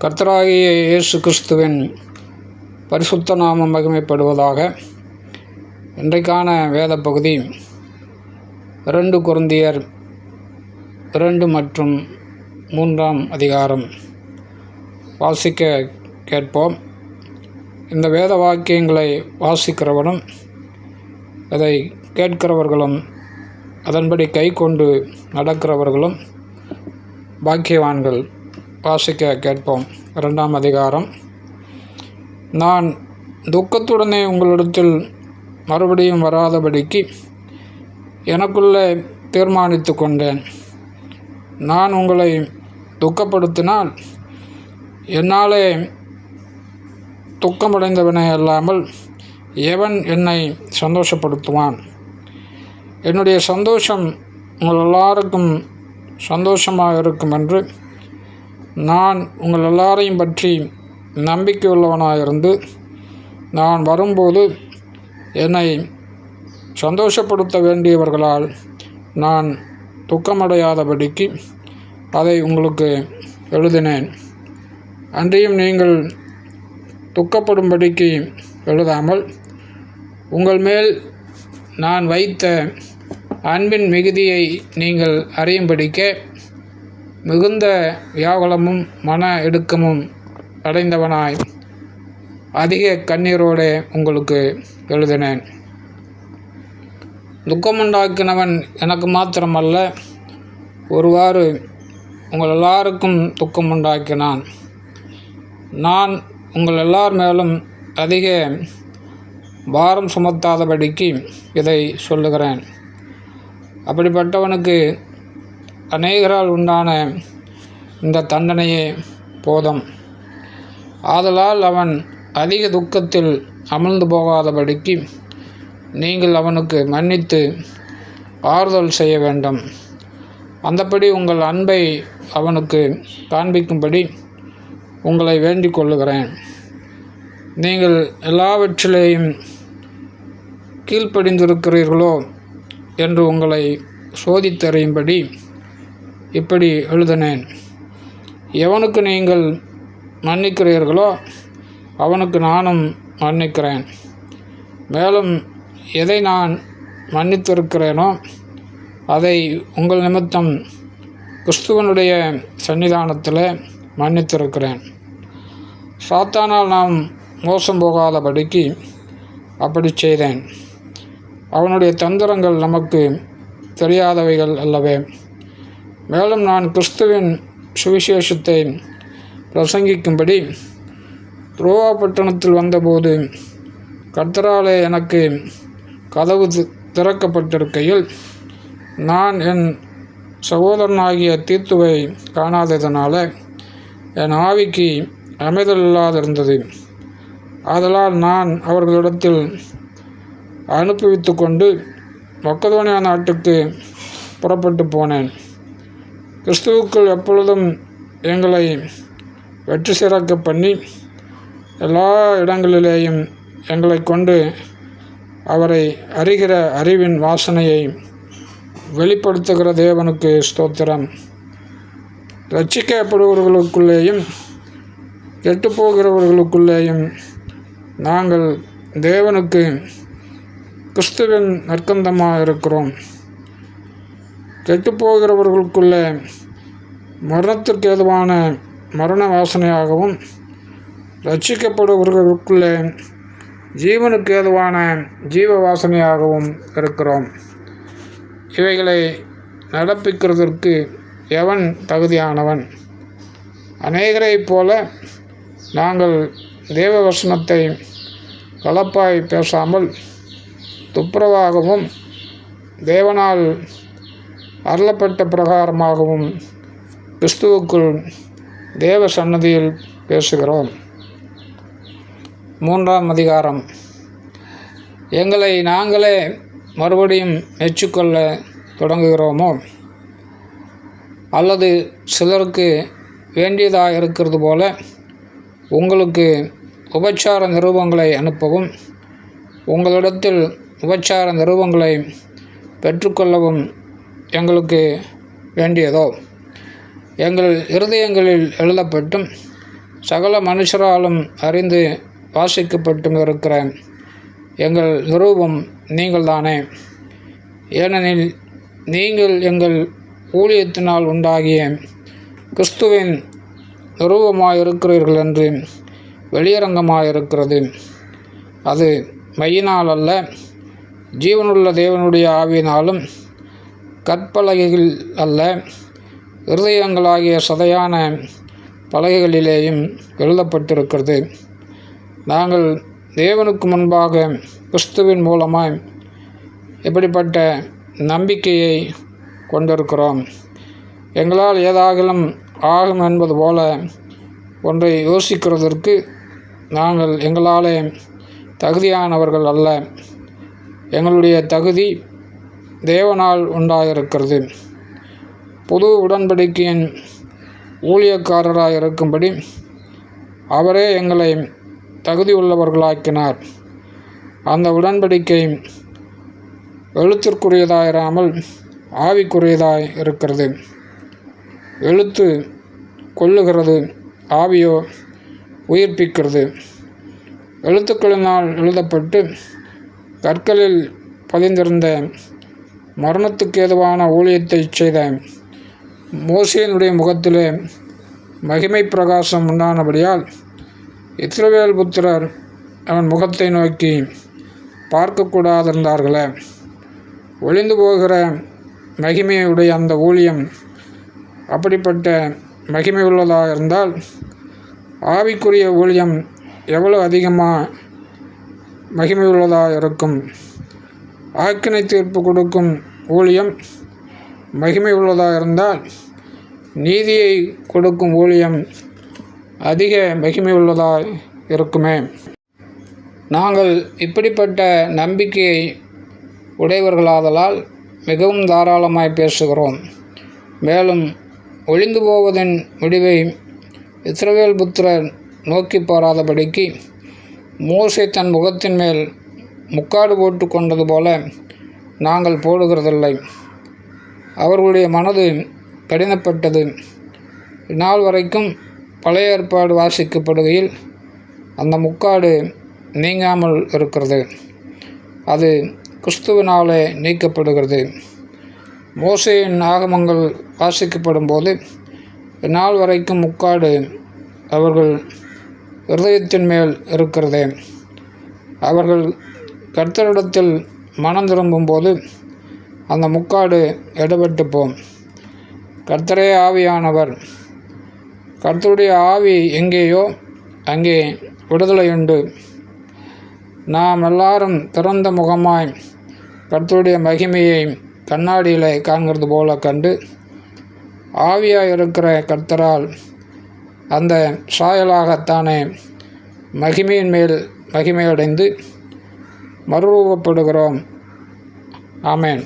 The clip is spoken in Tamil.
கர்த்தராகிய இயேசு கிறிஸ்துவின் பரிசுத்த நாமம் மகிமைப்படுவதாக இன்றைக்கான வேத பகுதி இரண்டு குருந்தியர் இரண்டு மற்றும் மூன்றாம் அதிகாரம் வாசிக்க கேட்போம். இந்த வேத வாக்கியங்களை வாசிக்கிறவனும் அதை கேட்கிறவர்களும் அதன்படி கை கொண்டு நடக்கிறவர்களும் பாக்கியவான்கள். வாசிக்க கேட்போம். இரண்டாம் அதிகாரம். நான் துக்கத்துடனே உங்களிடத்தில் மறுபடியும் வராதபடிக்கு எனக்குள்ளே தீர்மானித்து கொண்டேன். நான் உங்களை துக்கப்படுத்தினால் என்னாலே துக்கமடைந்தவனே அல்லாமல் எவன் என்னை சந்தோஷப்படுத்துவான்? என்னுடைய சந்தோஷம் உங்கள் எல்லாருக்கும் சந்தோஷமாக இருக்கும் என்று நான் உங்கள் எல்லாரையும் பற்றி நம்பிக்கை உள்ளவனாயிருந்து நான் வரும்போது என்னை சந்தோஷப்படுத்த வேண்டியவர்களால் நான் துக்கமடையாதபடிக்கு அதை உங்களுக்கு எழுதினேன். அன்றியும் நீங்கள் துக்கப்படும்படிக்கு எழுதாமல் உங்கள் மேல் நான் வைத்த அன்பின் மிகுதியை நீங்கள் அறியும்படிக்க மிகுந்த வியாகுலமும் மன இடுக்கமும் அடைந்தவனாய் அதிக கண்ணீரோடு உங்களுக்கு எழுதினேன். துக்கமுண்டாக்கினவன் எனக்கு மாத்திரமல்ல ஒருவாறு உங்கள் எல்லாருக்கும் துக்கம் உண்டாக்கினான் நான் உங்கள் எல்லார் மேலும் அதிக பாரம் சுமத்தாதபடிக்கு இதை சொல்லுகிறேன். அப்படிப்பட்டவனுக்கு அநேகரால் உண்டான இந்த தண்டனையே போதும். ஆதலால் அவன் அதிக துக்கத்தில் அமிழ்ந்து போகாதபடிக்கு நீங்கள் அவனுக்கு மன்னித்து ஆறுதல் செய்ய வேண்டும். அந்தப்படி உங்கள் அன்பை அவனுக்கு காண்பிக்கும்படி உங்களை வேண்டிக் கொள்ளுகிறேன். நீங்கள் எல்லாவற்றிலேயும் கீழ்ப்படிந்திருக்கிறீர்களோ என்று உங்களை சோதித்தறியும்படி இப்படி எழுதினேன். எவனுக்கு நீங்கள் மன்னிக்கிறீர்களோ அவனுக்கு நானும் மன்னிக்கிறேன். மேலும் எதை நான் மன்னித்திருக்கிறேனோ அதை உங்கள் நிமித்தம் கிறிஸ்துவனுடைய சன்னிதானத்தில் மன்னித்திருக்கிறேன். சாத்தானால் நாம் மோசம் போகாதபடிக்கு அப்படி செய்தேன். அவனுடைய தந்திரங்கள் நமக்கு தெரியாதவைகள் அல்லவே. மேலும் நான் கிறிஸ்துவின் சுவிசேஷத்தை பிரசங்கிக்கும்படி துரோவா பட்டணத்தில் வந்தபோது கர்த்தராலே எனக்கு கதவு திறக்கப்பட்டிருக்கையில் நான் என் சகோதரனாகிய தீர்த்துவை காணாததனால என் ஆவிக்கு அமைதல் இல்லாதிருந்தது ஆதலால் நான் அவர்களிடத்தில் அனுப்பிவித்து கொண்டு மக்கதோனியா நாட்டுக்கு புறப்பட்டு போனேன். கிறிஸ்துவுக்குள் எப்பொழுதும் எங்களை வெற்றி சிறக்க பண்ணி எல்லா இடங்களிலேயும் எங்களை கொண்டு அவரை அறிகிற அறிவின் வாசனையை வெளிப்படுத்துகிற தேவனுக்கு ஸ்தோத்திரம். ரட்சிக்கப்படுபவர்களுக்குள்ளேயும் கெட்டுப்போகிறவர்களுக்குள்ளேயும் நாங்கள் தேவனுக்கு கிறிஸ்துவின் நற்கந்தமாக இருக்கிறோம் கெட்டுப்போகிறவர்களுக்குள்ளே மரணத்திற்கு ஏதுவான மரண வாசனையாகவும் ரட்சிக்கப்படுபவர்களுக்குள்ளே ஜீவனுக்கு ஏதுவான ஜீவ வாசனையாகவும் இருக்கிறோம். இவைகளை நடப்பிக்கிறதற்கு எவன் தகுதியானவன்? அநேகரைப் போல நாங்கள் தேவ வசனத்தை கலப்பாய் பேசாமல் துப்புரவாகவும் தேவனால் அருளப்பட்ட பிரகாரமாகவும் கிறிஸ்துவுக்குள் தேவ சன்னதியில் பேசுகிறோம். மூன்றாம் அதிகாரம். எங்களை நாங்களே மறுபடியும் மெச்சுக்கொள்ள தொடங்குகிறோமோ? அல்லது சிலருக்கு வேண்டியதாக இருக்கிறது போல உங்களுக்கு உபச்சார நிருபங்களை அனுப்பவும் உங்களிடத்தில் உபச்சார நிருபங்களை பெற்றுக்கொள்ளவும் எங்களுக்கு வேண்டியதோ? எங்கள் இருதயங்களில் எழுதப்பட்டும் சகல மனுஷராலும் அறிந்து வாசிக்கப்பட்டும் இருக்கிற எங்கள் நிரூபம் நீங்கள்தானே? ஏனெனில் நீங்கள் எங்கள் ஊழியத்தினால் உண்டாகிய கிறிஸ்துவின் நிரூபமாயிருக்கிறீர்கள் என்று வெளியரங்கமாயிருக்கிறது. அது மையினால் அல்ல ஜீவனுள்ள தேவனுடைய ஆவியினாலும் கற்பலகைகள் அல்ல இருதயங்களாகிய சதையான பலகைகளிலேயும் எழுதப்பட்டிருக்கிறது. நாங்கள் தேவனுக்கு முன்பாக கிறிஸ்துவின் மூலமாய் இப்படிப்பட்ட நம்பிக்கையை கொண்டிருக்கிறோம். எங்களால் ஏதாகிலும் ஆகும் என்பது போல ஒன்றை யோசிக்கிறதற்கு நாங்கள் எங்களாலே தகுதியானவர்கள் அல்ல. எங்களுடைய தகுதி தேவனால் உண்டாயிருக்கிறது. புது உடன்படிக்கையின் ஊழியக்காரராக இருக்கும்படி அவரே எங்களை தகுதி உள்ளவர்களாக்கினார் அந்த உடன்படிக்கை எழுத்திற்குரியதாயிராமல் ஆவிக்குரியதாய் இருக்கிறது. எழுத்து கொல்லுகிறது ஆவியோ உயிர்ப்பிக்கிறது. எழுத்துக்களினால் எழுதப்பட்டு கற்களில் பதிந்திருந்த மரணத்துக்கு ஏதுவான ஊழியத்தை செய்த மோசேனுடைய முகத்திலே மகிமை பிரகாசம் உண்டானபடியால் இஸ்ரவேல் புத்திரர் அவன் முகத்தை நோக்கி பார்க்கக்கூடாதிருந்தார்களே ஒளிந்து போகிற மகிமையுடைய அந்த ஊழியம் அப்படிப்பட்ட மகிமை உள்ளதாக இருந்தால் ஆவிக்குரிய ஊழியம் எவ்வளோ அதிகமாக மகிமை உள்ளதாக இருக்கும்? ஆக்கினை தீர்ப்பு கொடுக்கும் ஊழியம் மகிமை உள்ளதாக இருந்தால் நீதியை கொடுக்கும் ஊழியம் அதிக மகிமை உள்ளதாக இருக்குமே. நாங்கள் இப்படிப்பட்ட நம்பிக்கையை உடையவர்களாதலால் மிகவும் தாராளமாய் பேசுகிறோம். மேலும் ஒளிந்து போவதன் முடிவை இஸ்ரவேல் புத்திரர் நோக்கி பாராதபடிக்கு மோசே தன் முகத்தின் மேல் முக்காடு போட்டு கொண்டது போல நாங்கள் போடுகிறதில்லை. அவர்களுடைய மனது கடினப்பட்டது. இந்நாள் வரைக்கும் பழைய ஏற்பாடு வாசிக்கப்படுகையில் அந்த முக்காடு நீங்காமல் இருக்கிறது. அது கிறிஸ்துவினாலே நீக்கப்படுகிறது. மோசையின் ஆகமங்கள் வாசிக்கப்படும் போது இந்நாள் வரைக்கும் முக்காடு அவர்கள் இருதயத்தின் மேல் இருக்கிறது. அவர்கள் கர்த்தரிடத்தில் மனம் திரும்பும்போது அந்த முக்காடு எடுபட்டு போம் கர்த்தரே ஆவியானவர் கர்த்தருடைய ஆவி எங்கேயோ அங்கே விடுதலையுண்டு. நாம் எல்லாரும் திறந்த முகமாய் கர்த்தருடைய மகிமையை கண்ணாடியில் காண்கிறது போல கண்டு ஆவியாக இருக்கிற கர்த்தரால் அந்த சாயலாகத்தானே மகிமையின் மேல் மகிமையடைந்து மறுரூபப்படுகிறோம். ஆமேன்.